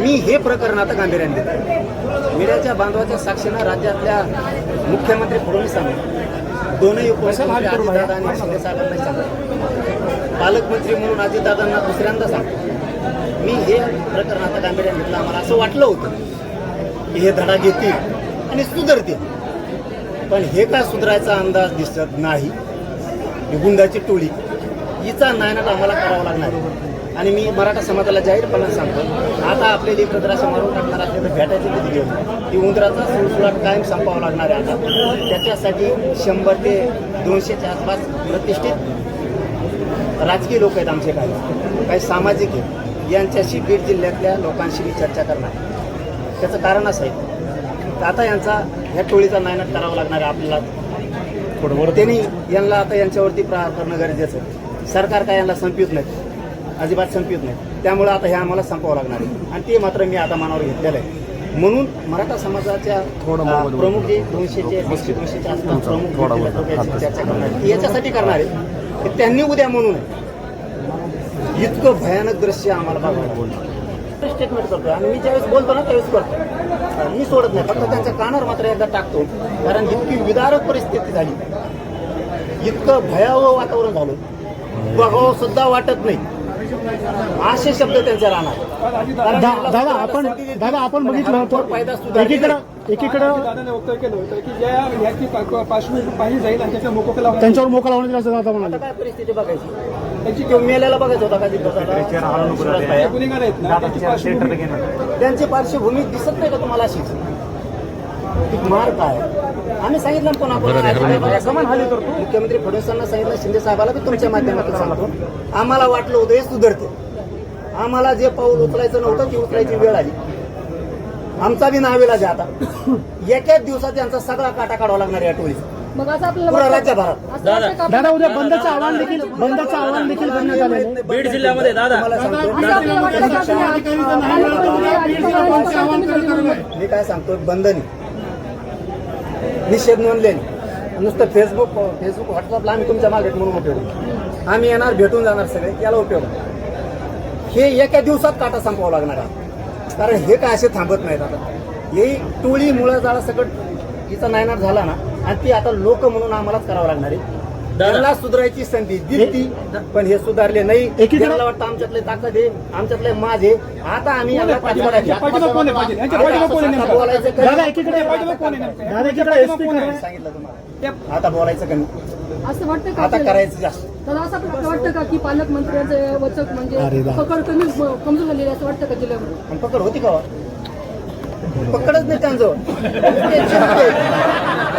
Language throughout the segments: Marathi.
मी हे प्रकरण आता गांभीर्याने घेतो मीडियाच्या बांधवाच्या साक्षीनं राज्यातल्या मुख्यमंत्री फडणवीसांनी दोनही उपमुख्यमंत्री अजितदादा आणि शिंदे साहेबांना सांगितलं पालकमंत्री म्हणून अजितदादांना दुसऱ्यांदा सांगतो मी हे प्रकरण आता गांभीर्याने घेतलं. आम्हाला असं वाटलं होतं की हे धडा घेतील आणि सुधारतील. पण हे काय सुधारायचा अंदाज दिसत नाही? गुंडाची टोळी. हिचा नायनाट आम्हाला करावा लागणार. आणि मी मराठा समाजाला जाहीरपणे सांगतो आता आपले जे कचरा मारून टाकणार असले तर भेटायचे कधी घेऊन? ती उंदराचा सुळसुळाट कायम संपावा लागणार आहे आता. त्याच्यासाठी शंभर ते दोनशेच्या आसपास प्रतिष्ठित राजकीय लोक आहेत आमचे काही. काही सामाजिक आहेत. यांच्याशी बीड जिल्ह्यातल्या लोकांशी मी चर्चा करणार. त्याचं कारण असं आहे. आता यांचा ह्या टोळीचा नायनाट करावा लागणार आहे आपल्याला. त्यांनी यांना आता यांच्यावरती प्रहार करणं गरजेचं आहे. सरकार काय यांना संपवित नाही. अजिबात संपवित नाही. त्यामुळे आता हे आम्हाला संपवावं लागणार आहे. आणि ते मात्र मी आता मनावर घेतलेलं आहे. म्हणून मराठा समाजाच्या प्रमुख जे दोनशेचे दोनशेच्या आसपास प्रमुख चर्चा करणार. याच्यासाठी करणार आहे की त्यांनी उद्या म्हणू नये इतकं भयानक दृश्य आम्हाला बघायला स्टेटमेंट करतो आणि मी ज्यावेळेस बोलतो ना त्यावेळेस करतो. मी सोडत नाही. फक्त त्यांच्या कानावर मात्र एकदा टाकतो. कारण इतकी विदारक परिस्थिती झाली. इतकं भयावह वातावरण झालं. बघावं सुद्धा वाटत नाही. असे शब्द त्यांचे राहणार. दादा आपण. दादा आपण पण बघितलं होतं. एकीकडं. एकीकडं वक्तव्य केलं होतं की ज्या याची पा- पार्श्वभूमी पाहिली जाईल आणि त्याच्या त्यांच्यावर मोकळा होण्याची असं दादा म्हणाले. काय परिस्थिती बघायची? त्यांची तो मेल्याला बघायचा होता का तिथं? गुन्हेगार आहेत ना त्यांची पार्श्वभूमी दिसत नाही का तुम्हाला अशीच? ती मार काय आम्ही सांगितलं पण आपण समान हाली करतो मुख्यमंत्री फडणवीसांना सांगितलं शिंदे साहेबाला मी तुमच्या माध्यमातून सांगतो आम्हाला वाटलं होतं हे सुधारते आम्हाला जे पाऊल उचलायचं नव्हतं ती उचलायची वेळ आली आमचा बी नावेला आता एकाच दिवसात यांचा सगळा काटा काढावा लागणार या टोळीचा मग असं आपल्याला राज्यभरात. का दादा उद्या बंदचं आव्हान देखील बंदचं आव्हान देखील करण्यात आलेलं आहे. बीड जिल्ह्यामध्ये दादा असं आपल्याला वाटतं का तुम्ही आज- पालकमंत्री अजित पवारांची आवाहन केली म्हणून? मी काय सांगतो बंधनी निषेध नोंदलेली. नुसतं फेसबुक फेसबुक व्हॉट्सअपला आम्ही तुमच्या मागे म्हणून उपयोग आम्ही येणार भेटून जाणार सगळे याला उपयोग हे एका दिवसात काटा संपवावं लागणार आहे. कारण हे काय असे थांबत नाहीत आता. ही टोळी मुळं जाळा सकट हिचा नायनाट झाला ना आणि ती आता लोक म्हणून आम्हालाच करावं लागणार आहे. त्यांना सुधारायची संधी दिली पण हे सुधारले नाही. एकीकडे- त्यांना वाटतं आमच्यातले ताकद आहे आमच्यातले माझे आता आम्ही आता? बोलायचं कमी. दादा एकीकडे पाठिंबा कोण आहे नेमका? दादा एकीकडे एसपी सांगितलं तुम्हाला. त्या- आता बोलायचं कमी. असं वाटतं का आता? करायचं जास्त. तर असं आपल्याला वाटतं का की पालकमंत्र्यांचे वचक म्हणजे. पकड कमी कमजोर झालेली आहे असं वाटतं का जिल्ह्यामध्ये पकड होती का हो? पकडच नाही त्यांचं.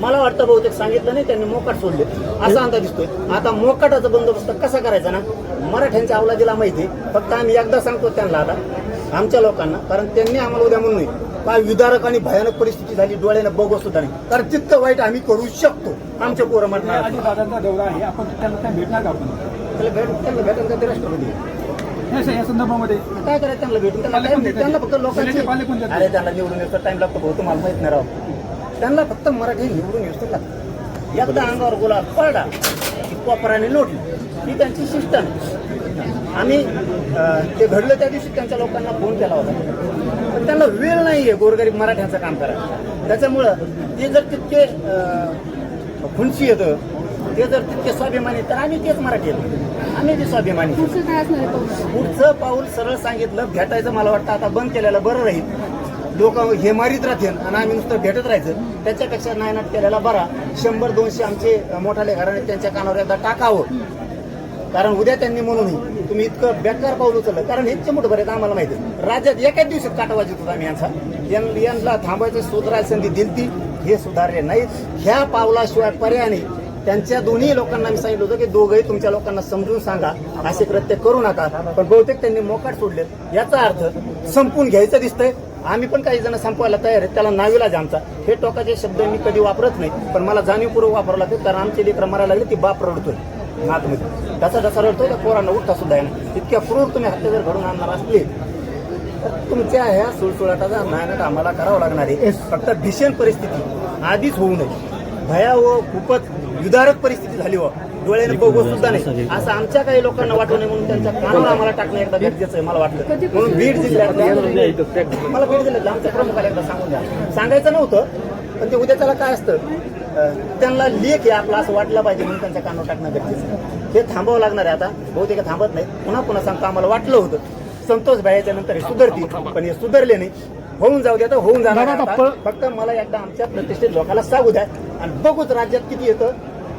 मला वाटतं बहुतेक सांगितलं नाही त्यांनी मोकाट सोडले. असा अंदाज दिसतोय. आता मोकाटाचा बंदोबस्त कसा करायचा ना मराठ्यांच्या अवलादीला माहिती. फक्त आम्ही एकदा सांगतो त्यांना आता आमच्या लोकांना कारण त्यांनी आम्हाला उद्या म्हणून काय विदारक आणि भयानक परिस्थिती झाली डोळ्यानं बघू सुद्धा नाही. कारण तितकं वाईट आम्ही करू शकतो. आमच्या पोरं म्हणणार दादांचा दौरा आहे आपण त्यांना काय भेटणार का आपण? त्याला भेट त्यांना भेटायला ते राष्ट्रपती. या संदर्भामध्ये काय करायचं? त्यांना भेटून त्यांना त्यांना फक्त लोकांची? अरे त्यांना निवडून येतो टाइम लागतो भाऊ तुम्हाला माहीत नाही राव. त्यांना फक्त मराठी निवडून येतो लागतं एकदा अंगावर गुलाब पडला की कोपराने लोटली. ही त्यांची सिस्टम आम्ही ते घडलं त्या दिवशी त्यांच्या लोकांना फोन केला होता. पण त्यांना वेळ नाहीये गोरगरीब मराठ्यांचं काम करायला. त्याच्यामुळं ते जर तितके खुनशी येतं ते जर तितके स्वाभिमानी तर आम्ही तेच मराठी येतो. आम्ही ते स्वाभिमानी. आहे? पुढचं पाऊल सरळ सांगितलं भेटायचं मला वाटतं आता बंद केलेलं बरं राहील. लोक हे मारीत राहतील आणि आम्ही नुसतं भेटत राहायचं त्याच्यापेक्षा नायनाट केलेला बरा. शंभर दोनशे आमचे मोठाले घराणे त्यांच्या कानावर एकदा टाकावं. कारण उद्या त्यांनी म्हणूनही तुम्ही इतकं बेकार पाऊल उचललं. कारण हेच मोठं बरेच आम्हाला माहिती आहे. राज्यात एकाच दिवसात काटा होता आम्ही यांचा. यां- यांना थांबायचं सुधारायला संधी दिलती हे सुधारले नाहीत. ह्या पावलाशिवाय पर्यायाने त्यांच्या दोन्ही लोकांना मी सांगितलं होतं की दोघंही तुमच्या लोकांना समजून सांगा. असे कृत्य करू नका. पण बहुतेक त्यांनी मोकाट सोडले याचा अर्थ संपून घ्यायचं दिसतंय. आम्ही पण काही जण संपवायला तयार आहेत. त्याला नाविलाज आमचा. हे टोकाचे शब्द मी कधी वापरत नाही पण मला जाणीवपूर्वक वापरावं लागतं कारण आमचे लेकरं मरायला लागले ती बाप रडतोय आतमध्ये त्याचा जसा रडतोय त्या पोरांना उठता सुद्धा येणार इतक्या क्रूर तुम्ही हत्या जर घडून आणणार असले तर तुमच्या ह्या सुळसुळाटाचा नायनाट आम्हाला करावं लागणार आहे. फक्त भीषण परिस्थिती. आधीच होऊ नये. भयावह खूपच विदारक परिस्थिती झाली हो. डोळ्याने बघू सुद्धा नाही. असं आमच्या काही लोकांना वाटू नये म्हणून त्यांच्या कानावर आम्हाला टाकणं एकदा गरजेचं आहे मला वाटलं. म्हणून बीड जिल्ह्यात मला बीड जिल्ह्यात आमच्या प्रमुखाला एकदा सांगून द्या. सांगायचं नव्हतं पण ते उद्याच्याला काय असतं त्यांना लेख आहे आपला असं वाटलं पाहिजे म्हणून त्यांच्या कानावर टाकणं गरजेचं आहे. हे थांबावं लागणार आहे आता बहुतेक हे थांबत नाही. पुन्हा पुन्हा सांगतो आम्हाला वाटलं होतं. संतोष भाईच्या नंतर हे सुधारतील पण हे सुधारले नाही. होऊन जाऊ द्या तर होऊन जाणार फक्त मला एकदा आमच्या प्रतिष्ठित लोकांना सांगू द्या आणि बघूच राज्यात किती येतं.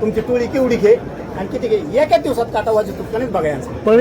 तुमची टोळी केवढी घे. आणि किती घे. एका दिवसात काटावाजी तुटकणच बघा यांचं.